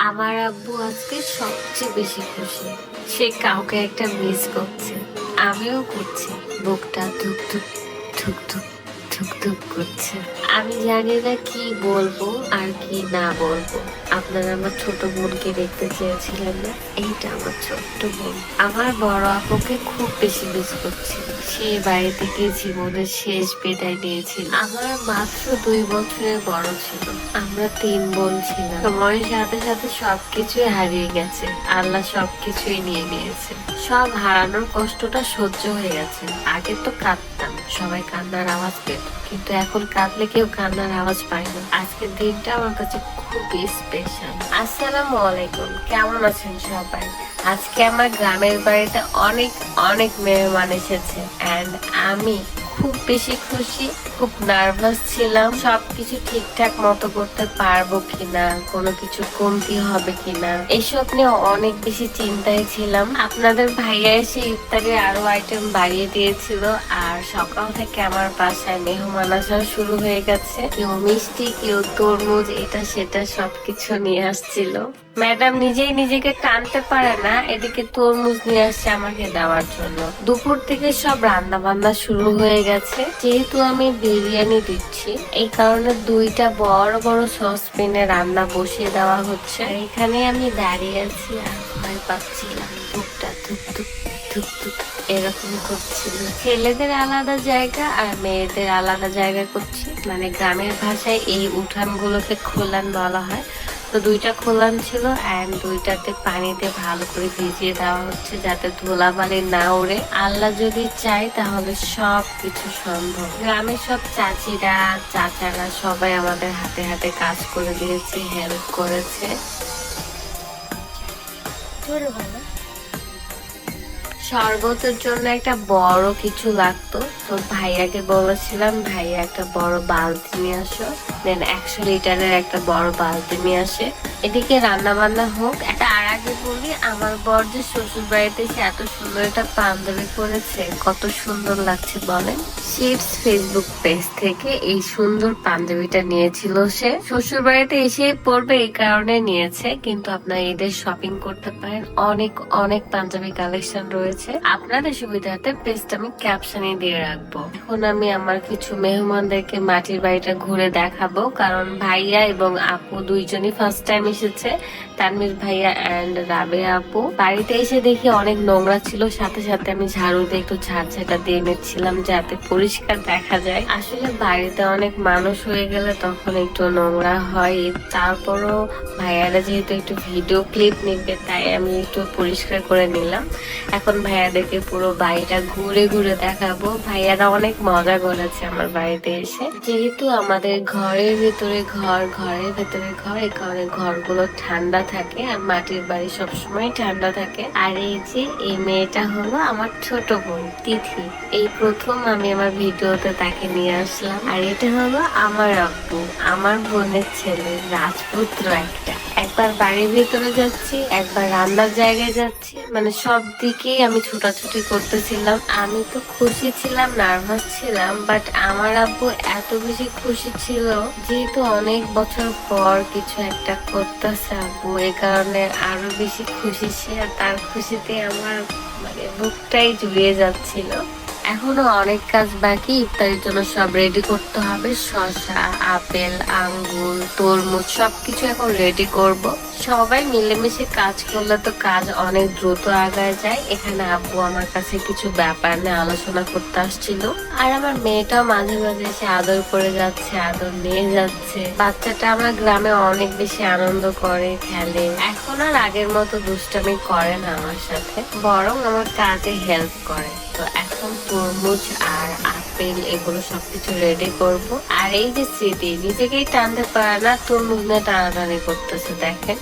আমার আব্বু আজকে সবচেয়ে বেশি খুশি। সে কাউকে একটা মিস করছে। আমিও করছি। বুকটা ধুক ধুক ধুক ধুক। ধুক ধুক করছে। আমি জানি না কি বলব আর কি না বলব। আপনারা আমার ছোট বোনকে দেখতে চেয়েছিলেন না? এইটা আমার ছোট্ট বোন। আমার বড় আপুকে খুব বেশি মিস করছি। সে বাড়ি থেকে জীবনের শেষ বিদায় নিয়েছিল। আমার মাত্র দুই বছরের বড় ছিল। আমরা তিন বোন ছিলাম। সময়ের সাথে সাথে সবকিছুই হারিয়ে গেছে। আল্লাহ সবকিছুই নিয়ে নিয়েছে। সব হারানোর কষ্টটা সহ্য হয়ে গেছে। আগে তো কাঁদতাম। সবাই কান্নার আওয়াজ পেত, কিন্তু এখন কাঁদলে কেউ কান্নার আওয়াজ পায় না। আজকের দিনটা আমার কাছে খুবই স্পেশাল আসসালামু আলাইকুম, কেমন আছেন সবাই? আজকে আমার গ্রামের বাড়িতে অনেক অনেক মেহমান এসেছে অ্যান্ড আমি খুব বেশি খুশি, খুব নার্ভাস ছিলাম। সবকিছু ঠিকঠাক মতো করতে পারব কিনা, কোনো কিছু কমতি হবে কিনা এইসব নিয়ে অনেক বেশি চিন্তায় ছিলাম। আপনাদের ভাইয়া এসে ইফতারে আরও আইটেম বাড়িয়ে দিয়েছিল, আর সকাল থেকে আমার বাসায় মেহমান আসা শুরু হয়ে গেছে। কেউ মিষ্টি, কেউ তরমুজ, এটা, সেটা সবকিছু নিয়ে আসছিল। ম্যাডাম নিজেই নিজেকে টানতে পারে না, এদিকে তরমুজ নিয়ে আসছে আমাকে দেওয়ার জন্য। দুপুর থেকে সব রান্না বান্না শুরু হয়ে গেছে। যেহেতু আমি বিরিয়ানি দিচ্ছি, এই কারণে দুইটা বড় বড় সসপ্যানে রান্না বসিয়ে দেওয়া হচ্ছে। এখানে আমি দাঁড়িয়ে আছি আর ভয় পাচ্ছিলাম। বুকটা ধুক ধুক ধুক ধুক এরকম করছিল। ছেলেদের আলাদা জায়গা আর মেয়েদের আলাদা জায়গা করছি। মানে গ্রামের ভাষায় এই উঠানগুলোকে খোলান বলা হয়। তো দুইটা খোলান ছিল অ্যান্ড দুইটাতে পানিতে ভালো করে ভিজিয়ে দেওয়া হচ্ছে যাতে ধুলাবালি না ওড়ে। আল্লাহ যদি চাই তাহলে সব কিছু সম্ভব। গ্রামের সব চাচিরা, চাচারা সবাই আমাদের হাতে হাতে কাজ করে দিয়েছে হেল্প করেছে। শরবতের জন্য একটা বড় কিছু লাগতো। তো ভাইয়াকে বলেছিলাম, ভাইয়া, একটা বড় বালতি নিয়ে আসো। দেন একশো লিটারের একটা বড় বালতি নিয়ে আসে। এদিকে রান্না বান্না হোক, একটা আগে বলি, আমার বর যে শ্বশুর বাড়িতে এসে এত সুন্দর একটা পাঞ্জাবি পরেছে, কত সুন্দর লাগছে বলেন? শিপস ফেসবুক পেজ থেকে এই সুন্দর পাঞ্জাবিটা নিয়েছিল সে। শ্বশুর বাড়িতে এসে পড়বে এই কারণে নিয়েছে, কিন্তু আপনার ঈদের শপিং করতে পারেন। অনেক অনেক পাঞ্জাবি কালেকশন রয়েছে। আপনাদের সুবিধার্থে পেজটা আমি ক্যাপশনে দিয়ে রাখব। এখন আমি আমার কিছু মেহমানদেরকে মাটির বাড়িটা ঘুরে দেখাবো, কারণ ভাইয়া এবং আপু দুইজনই ফার্স্ট টাইম এসেছে। তানমির ভাইয়া অ্যান্ড রাবে আপু। বাড়িতে এসে দেখি অনেক নোংরা ছিল, সাথে সাথে আমি ঝাড়ু দিয়ে একটু ঝাড়ঝাটা দিয়ে নিচ্ছিলাম যাতে পরিষ্কার দেখা যায়। আসলে বাড়িতে অনেক মানুষ হয়ে গেলে তখন একটু নোংরা হয়। তারপরও ভাইয়ারা যেহেতু একটু ভিডিও ক্লিপ নিবে, তাই আমি একটু পরিষ্কার করে নিলাম। এখন ভাইয়াদেরকে পুরো বাড়িটা ঘুরে ঘুরে দেখাবো। ভাইয়ারা অনেক মজা করেছে আমার বাড়িতে এসে। যেহেতু আমাদের ঘরের ভিতরে ঘর, ঘরের ভেতরে ঘর এই কারণে ঘরগুলো ঠান্ডা থাকে আর মাটির বাড়ি সবসময় ঠান্ডা থাকে। আর এই যে, এই মেয়েটা হলো আমার ছোট বোন, তিথি। এই প্রথম আমি আমার ভিডিওতে তাকে নিয়ে আসলাম। আর এটা হলো আমার আব্বু, আমার বোনের ছেলে, রাজপুত্র একটা। একবার বাড়ির ভিতরে যাচ্ছি, একবার রান্নার জায়গায় যাচ্ছি। মানে সব দিকেই আমি ছোটাছুটি করতেছিলাম। আমি তো খুশি ছিলাম, নার্ভাস ছিলাম বাট আমার আব্বু এত বেশি খুশি ছিল, যেহেতু অনেক বছর পর কিছু একটা করতেছে আব্বু। এই কারণে আরও বেশি খুশি সে আর তার খুশিতে আমার মানে বুকটাই জুড়িয়ে যাচ্ছিল। এখনও অনেক কাজ বাকি, ইফতারের জন্য সব রেডি করতে হবে। শসা, আপেল, আঙ্গুর, তরমুজ সবকিছু এখন রেডি করব। সবাই মিলেমিশে কাজ করলে তো কাজ অনেক দ্রুত আগায় যায়। এখানে আব্বু আমার কাছে কিছু ব্যাপার নিয়ে আলোচনা করতে আসছিল। আর আমার মেয়েটাও মাঝে মাঝে এসে আদর করে যাচ্ছে, আদর নিয়ে যাচ্ছে। বাচ্চাটা আমার গ্রামে অনেক বেশি আনন্দ করে, খেলে। এখন আর আগের মতো দুষ্টামি করে না আমার সাথে, বরং আমার কাজে হেল্প করে। তো এখন তরমুজ আর আপেল এগুলো সবকিছু রেডি করব। আর এই যে স্মৃতি, নিজেকেই টানতে পারে না তরমুজ নিয়ে টানাটানি করতেছে, দেখেন।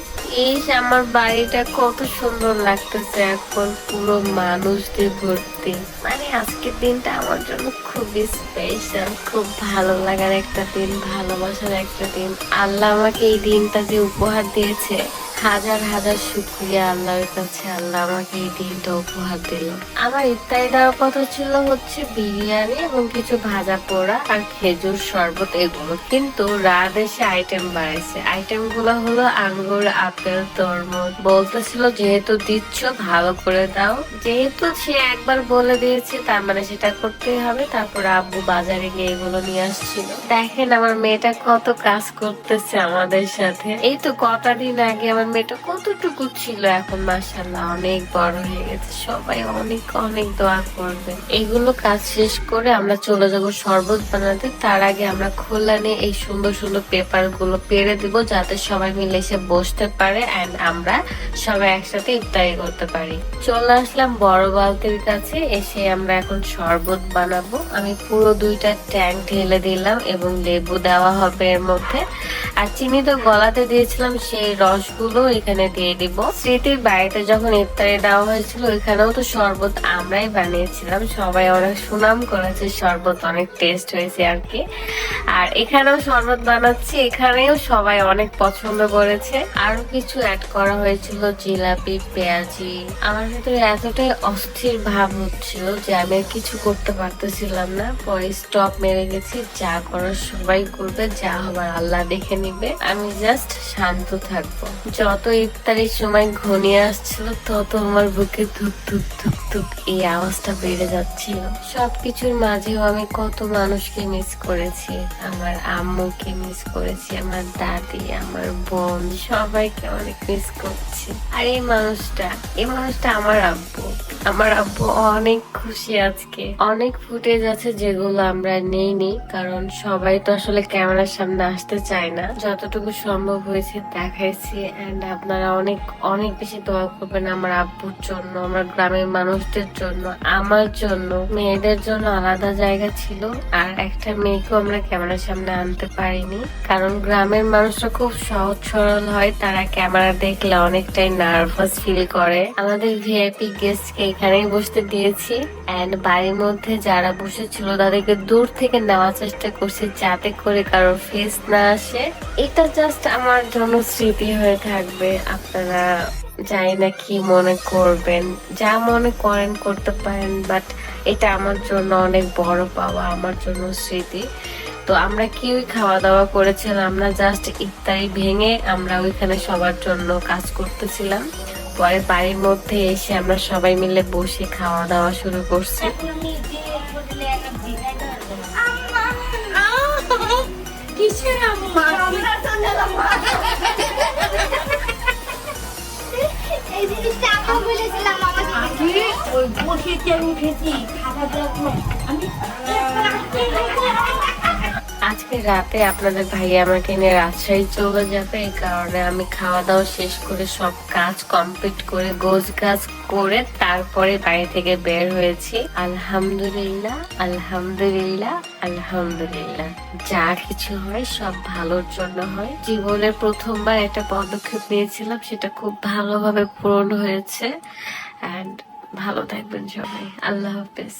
এই আমার বাড়িটা কত সুন্দর লাগতেছে এখন, পুরো মানুষ দিয়ে ভর্তি। মানে আজকের দিনটা আমার জন্য খুবই স্পেশাল খুব ভালো লাগার একটা দিন, ভালোবাসার একটা দিন। আল্লাহ আমাকে এই দিনটা যে উপহার দিয়েছে হাজার হাজার শুক্রিয়া আল্লাহর কাছে। আল্লাহ আমাকে এই দিনটা উপহার দিল। আমার ইফতারি দেওয়ার কথা ছিল হচ্ছে বিরিয়ানি এবং কিছু ভাজা পোড়া আর খেজুর শরবত এগুলো। কিন্তু রাত এসে আইটেম বাড়াইছে। আইটেমগুলো হলো আঙ্গুর, আপেল, তরমুজ। বলতেছিল, যেহেতু দিচ্ছ, ভালো করে দাও। যেহেতু সে একবার বলে দিয়েছে, তার মানে সেটা করতেই হবে। তারপর আব্বু বাজারে গিয়ে এগুলো নিয়ে আসছিল। দেখেন আমার মেয়েটা কত কাজ করতেছে আমাদের সাথে। এই তো কটা দিন আগে আমার মেয়েটা কতটুকু ছিল এখন মাসাল্লাহ অনেক বড় হয়ে গেছে। সবাই অনেক অনেক দোয়া করবে। এগুলো কাজ শেষ করে আমরা চলে যাব শরবত বানাতে। তার আগে আমরা খোলা নিয়ে এই সুন্দর সুন্দর পেপারগুলো পেরে দিব, যাতে সবাই মিলে এসে বসতে পারে অ্যান্ড আমরা সবাই একসাথে ইফতারি করতে পারি। চলে আসলাম বড় বালতির কাছে, এসে আমরা এখন শরবত বানাবো। আমি পুরো দুইটা ট্যাঙ্ক ঢেলে দিলাম এবং লেবু দেওয়া হবে এর মধ্যে। আর চিনি তো গলাতে দিয়েছিলাম, সেই রসগুলো এখানে দিয়ে দিব। স্মৃতির বাড়িতে যখন ইফতারি দেওয়া হয়েছিল ওইখানেও তো শরবত আমরাই বানিয়েছিলাম। সবাই অনেক সুনাম করেছে, শরবত অনেক টেস্ট হয়েছে আর কি। আর এখানেও শরবত বানাচ্ছি, এখানেও সবাই অনেক পছন্দ করেছে। আরও কিছু অ্যাড করা হয়েছিল, জিলাপি, পেঁয়াজি। আমার ভিতরে এতটাই অস্থির ভাব হচ্ছিল যে আমি কিছু করতে পারতেছিলাম না। পরে স্টপ মেরে গেছি, যা করার সবাই করবে, যা হবার আল্লাহ দেখে নিবে। আমি জাস্ট শান্ত থাকব। যত ইফতারির সময় ঘনিয়ে আসছিল, তত আমার বুকে ধুক ধুক ধুক ধুক এই আওয়াজটা বেড়ে যাচ্ছিল। সবকিছুর মাঝেও আমি কত মানুষকে মিস করেছি। আমার আম্মুকে মিস করেছি, আমার দাদি, আমার বোন, সবাইকে অনেক মিস করছি। আর এই মানুষটা এই মানুষটা আমার আব্বু। আমার আব্বু অনেক খুশি আজকে। অনেক ফুটেজ আছে যেগুলো আমরা নেইনি, কারণ সবাই তো আসলে ক্যামেরার সামনে আসতে চায় না। যতটুকু সম্ভব হয়েছে দেখাইছি এন্ড আপনারা অনেক অনেক বেশি দোয়া করবেন আমার আব্বুর জন্য, আমার গ্রামের মানুষদের জন্য, আমার জন্য। মেয়েদের জন্য আলাদা জায়গা ছিল, আর একটা মেয়েকেও আমরা ক্যামেরার সামনে আনতে পারিনি। কারণ গ্রামের মানুষরা খুব সহজ সরল হয়, তারা ক্যামেরা দেখলে অনেকটাই নার্ভাস ফিল করে। আমাদের ভিআইপি গেস্টকে এখানেই বসতে দিয়েছি। এন্ড বাড়ির মধ্যে যারা বসেছিল, তাদেরকে দূর থেকে নেওয়ার চেষ্টা করছি যাতে করে কারোর ফেস না আসে। এটা জাস্ট আমার জন্য স্মৃতি হয়ে থাকবে। আপনারা জানি না কি মনে করবেন। যা মনে করেন করতে পারেন বাট এটা আমার জন্য অনেক বড় পাওয়া, আমার জন্য স্মৃতি। তো আমরা কেউই খাওয়া দাওয়া করেছিলাম না জাস্ট ইফতারি ভেঙে আমরা ওইখানে সবার জন্য কাজ করতেছিলাম। পরে বাড়ির মধ্যে এসে আমরা সবাই মিলে বসে খাওয়া দাওয়া শুরু করছি। আমি আজকে রাতে আপনাদের ভাই আমাকে নিয়ে রাজশাহী চলে যাবে, এই কারণে আমি খাওয়া দাওয়া শেষ করে সব কাজ কমপ্লিট করে গোজ কাজ করে তারপরে বাড়ি থেকে বের হয়েছি। আলহামদুলিল্লাহ আলহামদুলিল্লাহ আলহামদুলিল্লাহ। যা কিছু হয় সব ভালোর জন্য হয়। জীবনের প্রথমবার একটা পদক্ষেপ নিয়েছিলাম, সেটা খুব ভালোভাবে পূরণ হয়েছে। অ্যান্ড ভালো থাকবেন সবাই। আল্লাহ হাফেজ।